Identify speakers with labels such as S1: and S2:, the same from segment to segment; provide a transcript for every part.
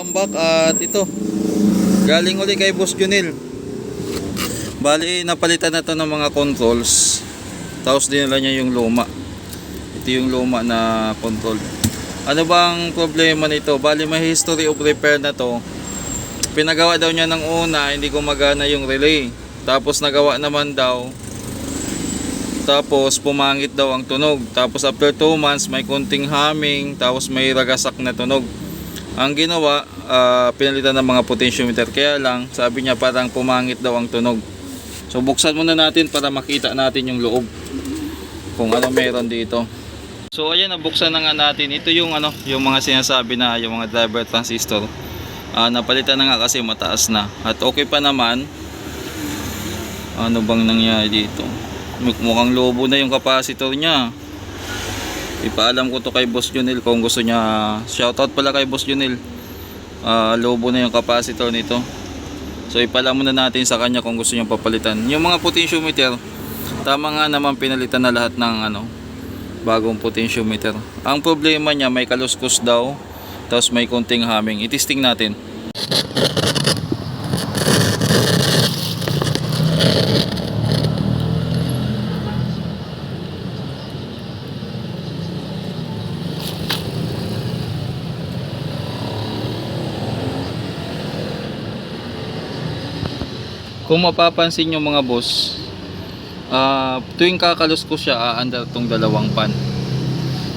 S1: welcome back at ito galing uli kay Boss Junil. Bali napalitan na to ng mga controls. Tapos dinala niya yung luma. Ito yung luma na control. Ano bang problema nito? Bali may history of repair na to. Pinagawa daw niya ng una hindi gumagana yung relay. Tapos nagawa naman daw. Tapos pumangit daw ang tunog. Tapos after 2 months may kunting humming, tapos may ragasak na tunog. Ang ginawa, ah, pinalitan ng mga potentiometer. Kaya lang, sabi niya parang pumangit daw ang tunog. So buksan muna natin para makita natin yung loob. Kung ano meron dito. So ayan, nabuksan na nga natin. Ito yung ano, yung mga sinasabi na yung mga driver transistor. Ah, napalitan na nga kasi mataas na. At okay pa naman. Ano bang nangyari dito? mukhang lobo na yung capacitor niya ipaalam ko to kay Boss Junil kung gusto niya shoutout pala kay Boss Junil Ah, lobo na yung capacitor nito. So ipaalam muna natin sa kanya kung gusto niya papalitan. Yung mga potentiometer tama nga naman pinalitan na lahat ng ano bagong potentiometer ang problema niya may kaluskos daw tapos may konting humming itisting natin Kung mapapansin nyo mga boss, ah tuwing kakalus ko siya, aandar tong dalawang pan.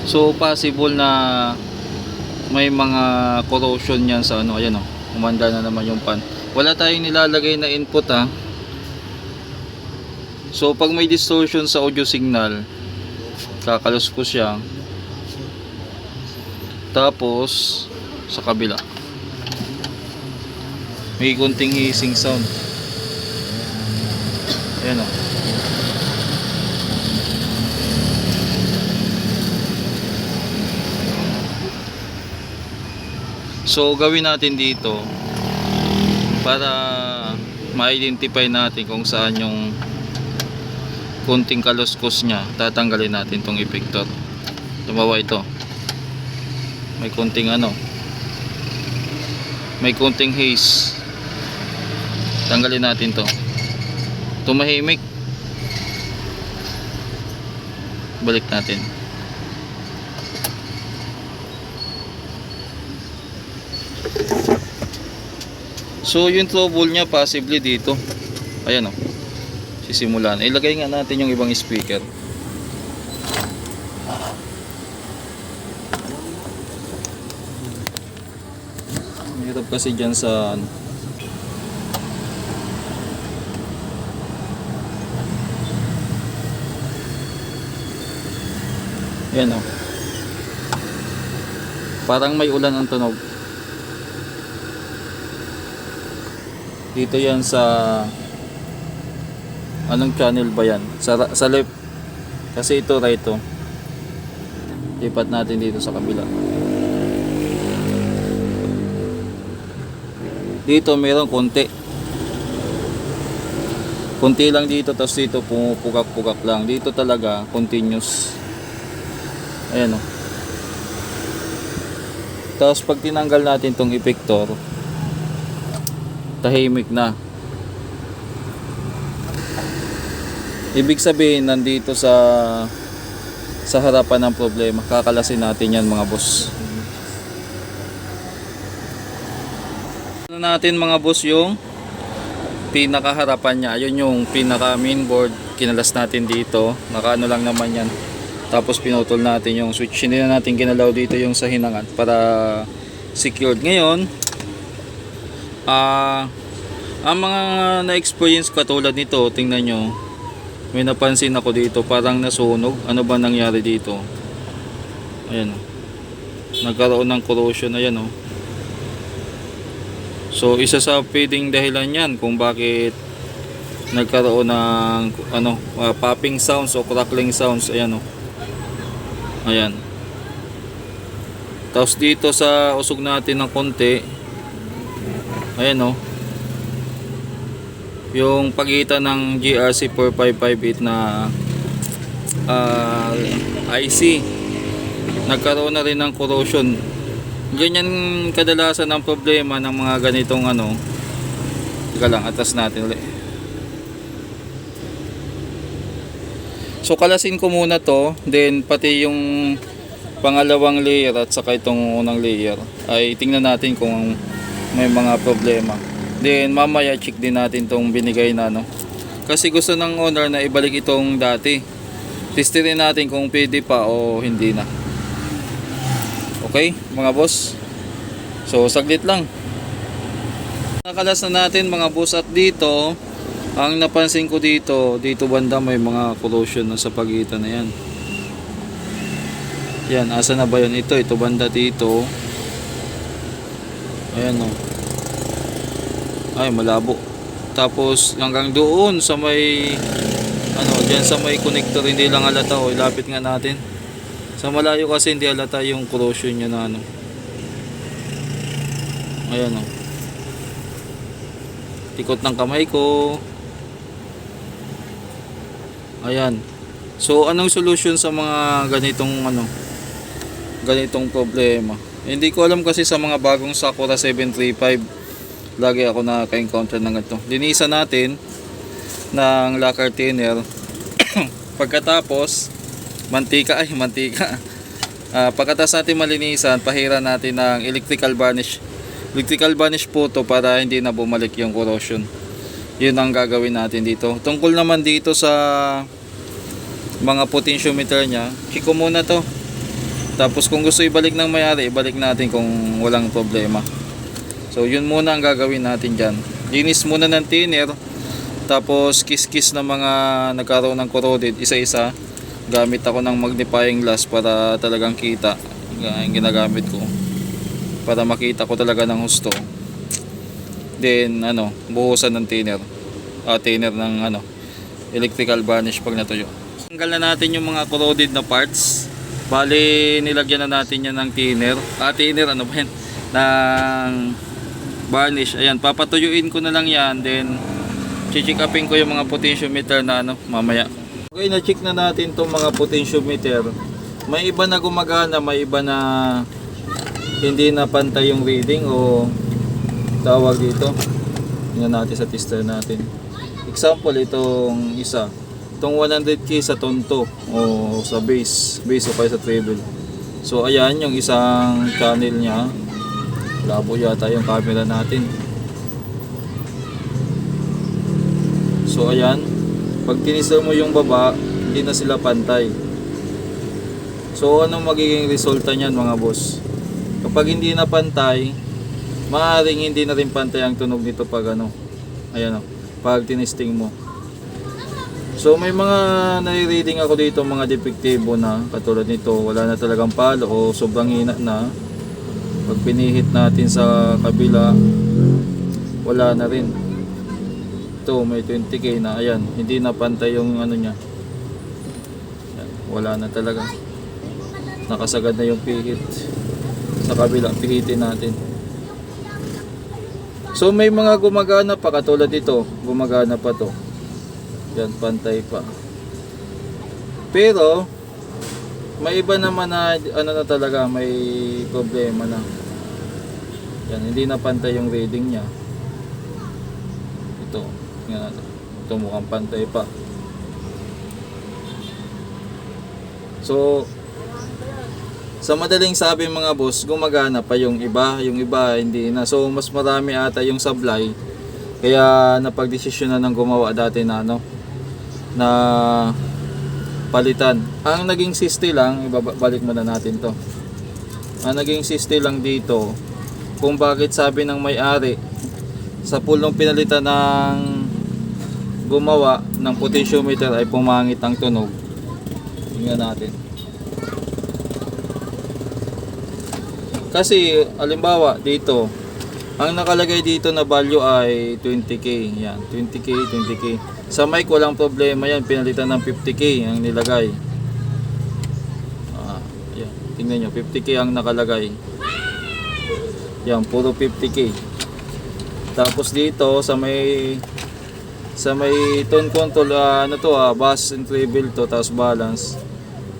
S1: So possible na may mga corrosion yan sa ano, ayan o, umanda na naman yung pan. Wala tayong nilalagay na input ha. So pag may distortion sa audio signal, kakalus ko siya. Tapos, sa kabila. May kunting hissing sound. Ayan o. So gawin natin dito para ma-identify natin kung saan yung kunting kaluskos niya. Tatanggalin natin tong effector tumawa ito. May kunting ano. May kunting haze. Tanggalin natin to tumahimik. Balik natin. So yung trouble niya possibly dito. Ayan o sisimulan. Ilagay nga natin yung ibang speaker. Hirap kasi dyan sa ano, Yan o. Parang may ulan ang tunog. Dito yan sa anong channel ba yan? Sa, sa left. Kasi ito right to. Lipat natin dito sa kabila. Dito meron konti. Konti lang dito tapos dito pumupugak-pugak lang. Dito talaga continuous. Ayan o. Tapos pag tinanggal natin tong effector, tahimik na. Ibig sabihin nandito sa sa harapan ng problema. Kakalasin natin yan mga boss. Ano natin mga boss yung pinakaharapan niya. Ayun yung pinaka mainboard. Kinalas natin dito. Nakaano lang naman yan tapos pinutol natin yung switch. Hindi na natin ginalaw dito yung sa hinangan para secured. Ngayon ah ang mga na-experience katulad nito tingnan nyo may napansin ako dito parang nasunog. Ano ba nangyari dito? Ayan o nagkaroon ng corrosion ayan o so isa sa pwedeng dahilan yan kung bakit nagkaroon ng ano uh, popping sounds o crackling sounds. Ayan o Ayan. Tapos dito sa usog natin ng konti. Ayan oh. Yung pagitan ng GRC 4558 na uh, IC nagkaroon na rin ng corrosion Ganyan kadalasan ang problema ng mga ganitong ano. Teka lang, atas natin ulit. So kalasin ko muna to, then pati yung pangalawang layer at saka itong unang layer ay tingnan natin kung may mga problema. Then mamaya check din natin tong binigay na no. Kasi gusto ng owner na ibalik itong dati. Testirin natin kung pwede pa o hindi na. Okay, mga boss. So saglit lang. Nakalas na natin mga boss at dito ang napansin ko dito, dito banda may mga corrosion na sa pagitan na yan. Yan, asa na ba yun? Ito, ito banda dito. Ayan o. Ay, malabo. Tapos hanggang doon sa may ano, diyan sa may connector hindi lang halata o ilapit nga natin. Sa malayo kasi hindi halata yung corrosion niya na ano. Ayan o. Tikot ng kamay ko. Ayan. So anong solution sa mga ganitong ano ganitong problema? Hindi ko alam kasi sa mga bagong Sakura 735 lagi ako nakaka-encounter ng ganito. Linisan natin ng lacquer thinner. Pagkatapos mantika ay mantika. Ah, pagkatapos natin malinisan, pahira natin ng electrical varnish. Electrical varnish po to para hindi na bumalik yung corrosion. Yun ang gagawin natin dito. Tungkol naman dito sa mga potentiometer niya, check muna to. Tapos kung gusto ibalik ng mayari, ibalik natin kung walang problema. So yun muna ang gagawin natin dyan. Linis muna ng thinner. Tapos kiss-kiss na mga nagkaroon ng corroded isa-isa. Gamit ako ng magnifying glass para talagang kita. Yung ginagamit ko. Para makita ko talaga ng husto. Then ano, buhusan ng thinner. Ah, thinner ng ano, electrical varnish pag natuyo. Tanggal na natin yung mga corroded na parts. Bali, nilagyan na natin yan ng thinner. Ah, thinner, ano ba yan? Ng varnish. Ayan, papatuyuin ko na lang yan. Then, check upin ko yung mga potentiometer na ano, mamaya. Okay, na-check na natin itong mga potentiometer. May iba na gumagana, may iba na hindi na pantay yung reading o tawag dito. Tingnan natin sa tester natin. Example, itong isa. Itong 100k sa tonto o sa base. Base o kaya sa treble. So, ayan yung isang channel niya. Labo yata yung camera natin. So, ayan. Pag tinisel mo yung baba, hindi na sila pantay. So, anong magiging resulta niyan mga boss? Kapag hindi na pantay, maaaring hindi na rin pantay ang tunog nito pag ano. Ayan o, pag tinisting mo. So may mga nare-reading ako dito mga depektibo na katulad nito, wala na talagang palo o sobrang hina na. Pag pinihit natin sa kabila, wala na rin. Ito may 20k na, ayan, hindi na pantay yung ano niya. Wala na talaga. Nakasagad na yung pihit sa kabila, pihitin natin. So may mga gumagana pa katulad ito, gumagana pa to. Yan, pantay pa. Pero, may iba naman na, ano na talaga, may problema na. Yan, hindi na pantay yung reading niya. Ito, natin. Ito mukhang pantay pa. So, sa madaling sabi mga boss, gumagana pa yung iba, yung iba hindi na. So, mas marami ata yung supply. Kaya napagdesisyon na ng gumawa dati na ano, na palitan. Ang naging siste lang, ibabalik muna natin to. Ang naging siste lang dito, kung bakit sabi ng may-ari, sa pulong pinalitan ng gumawa ng potentiometer ay pumangit ang tunog. Tingnan natin. Kasi, alimbawa, dito, ang nakalagay dito na value ay 20k. Yan, 20k, 20k. Sa mic, walang problema yan. Pinalitan ng 50k ang nilagay. Ah, yan. Tingnan nyo, 50k ang nakalagay. Yan, puro 50k. Tapos dito, sa may sa may tone control, ah, ano to, ah, bass and treble to, tapos balance.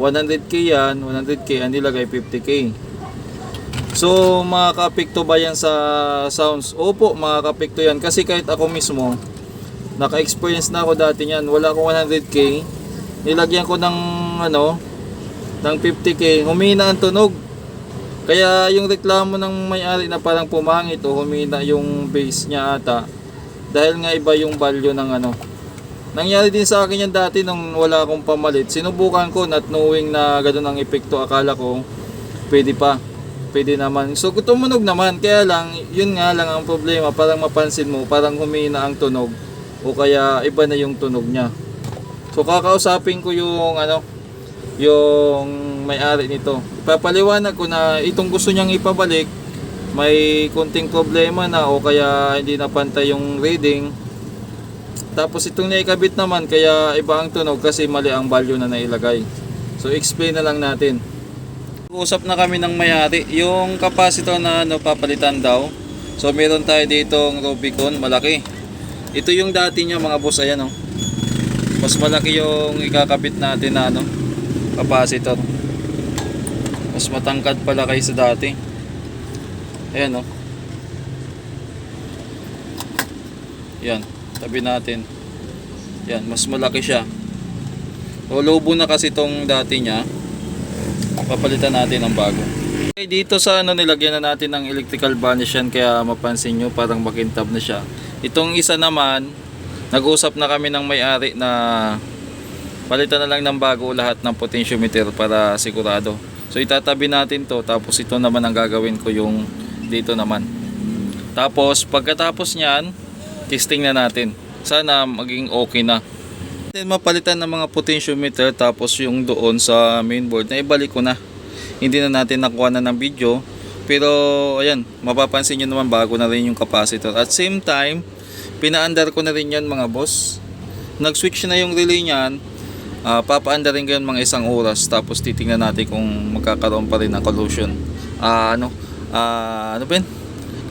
S1: 100k yan, 100k, ang nilagay 50k. So, makaka-apekto ba yan sa sounds? Opo, makaka-apekto yan. Kasi kahit ako mismo, naka-experience na ako dati yan. Wala akong 100k. Nilagyan ko ng, ano, ng 50k. Humina ang tunog. Kaya yung reklamo ng may-ari na parang pumangit o humina yung bass niya ata. Dahil nga iba yung value ng ano. Nangyari din sa akin yan dati nung wala akong pamalit. Sinubukan ko not knowing na gano'n ang epekto. Akala ko pwede pa. Pwede naman. So tumunog naman. Kaya lang, yun nga lang ang problema. Parang mapansin mo, parang humina ang tunog. O kaya iba na yung tunog niya. So kakausapin ko yung ano, yung may-ari nito. Papaliwanag ko na itong gusto niyang ipabalik, may kunting problema na o kaya hindi na pantay yung reading. Tapos itong naikabit naman kaya iba ang tunog kasi mali ang value na nailagay. So explain na lang natin. Usap na kami ng may-ari, yung capacitor na ano, papalitan daw. So meron tayo ditong Rubicon, malaki. Ito yung dati niya mga boss, ayan oh. Mas malaki yung ikakabit natin na ano, capacitor. Mas matangkad pala kaysa dati. Ayan oh. Yan, tabi natin. Yan, mas malaki siya. O lobo na kasi tong dati niya. Papalitan natin ng bago. Okay, dito sa ano nilagyan na natin ng electrical varnish yan kaya mapansin nyo parang makintab na siya. Itong isa naman, nag-usap na kami ng may-ari na palitan na lang ng bago lahat ng potentiometer para sigurado. So itatabi natin to tapos ito naman ang gagawin ko yung dito naman. Tapos pagkatapos niyan, testing na natin. Sana maging okay na. Then mapalitan ng mga potentiometer tapos yung doon sa mainboard na ibalik ko na. Hindi na natin nakuha na ng video. Pero ayan, mapapansin nyo naman bago na rin yung capacitor. At same time, pinaandar ko na rin yan mga boss. Nag-switch na yung relay niyan. Uh, papaandarin ko yan mga isang oras. Tapos titingnan natin kung magkakaroon pa rin ng collision. Ah, ano? Ah, ano ba yun?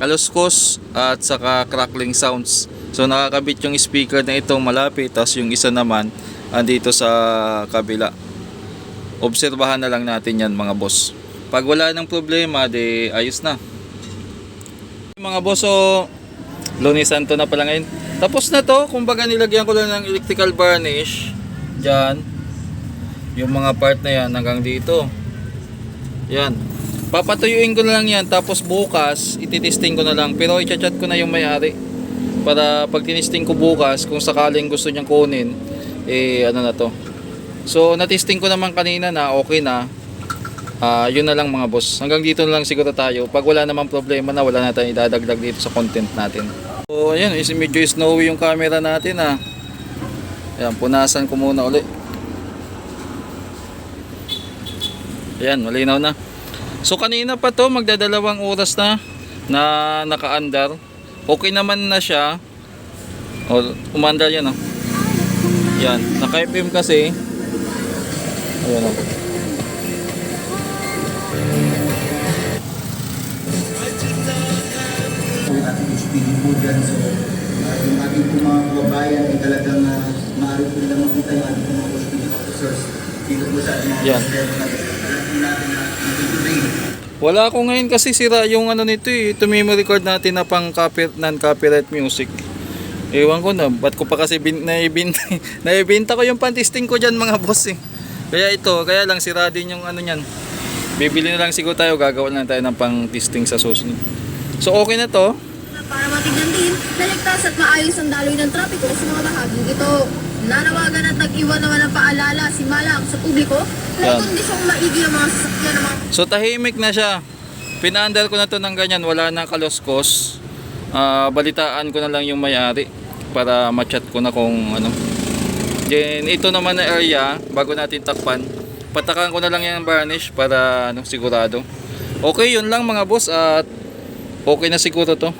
S1: Kaluskos at saka crackling sounds. So nakakabit yung speaker na ito malapit. Tapos yung isa naman andito sa kabila obserbahan na lang natin yan mga boss. Pag wala ng problema, de ayos na. Mga boss, so lunisan to na pala ngayon. Tapos na to, kumbaga nilagyan ko lang ng electrical varnish. Diyan. Yung mga part na yan hanggang dito. Yan. Papatuyuin ko na lang yan. Tapos bukas, ititesting ko na lang. Pero i-chat ko na yung may-ari. Para pag tinisting ko bukas, kung sakaling gusto niyang kunin, eh ano na to, So, natesting ko naman kanina na okay na. Ah, yun na lang mga boss. Hanggang dito na lang siguro tayo. Pag wala namang problema na, wala na tayong idadagdag dito sa content natin. So, ayan, is medyo snowy yung camera natin ah. Ayan, punasan ko muna uli. Ayan, malinaw na. So, kanina pa to, magdadalawang oras na na naka-under. Okay naman na siya. O, umandar yan oh. Yan, naka-FM kasi. Ayan o.
S2: ating speeding po dyan. So, uh, yung ating po mga kababayan ay talagang uh, maaari po nila makita yung ating mga speeding officers dito po sa ating mga
S1: Yan.
S2: sistema natin. Alam po natin na nag-train.
S1: Wala ako ngayon kasi sira yung ano nito eh. Ito memory card natin na pang copy, non-copyright music. Ewan ko na, ba't ko pa kasi bin, naibinta, naibinta ko yung pantisting ko dyan mga boss eh. Kaya ito, kaya lang sira din yung ano nyan. Bibili na lang siguro tayo, gagawa na tayo ng pang testing sa susunod. So okay na to.
S3: Para matignan din na ligtas at maayos ang daloy ng trapiko sa mga bahaging ito. Nanawagan at nag-iwan naman ng paalala si Malang sa publiko kung
S1: Yan.
S3: kondisyong maigi ang mga sasakyan ng mga
S1: So tahimik na siya. Pinaandar ko na to ng ganyan, wala na kaluskos. Ah, balitaan ko na lang yung may-ari para ma-chat ko na kung ano. Then ito naman na area bago natin takpan. Patakan ko na lang yung varnish para ano sigurado. Okay, yun lang mga boss at okay na siguro to.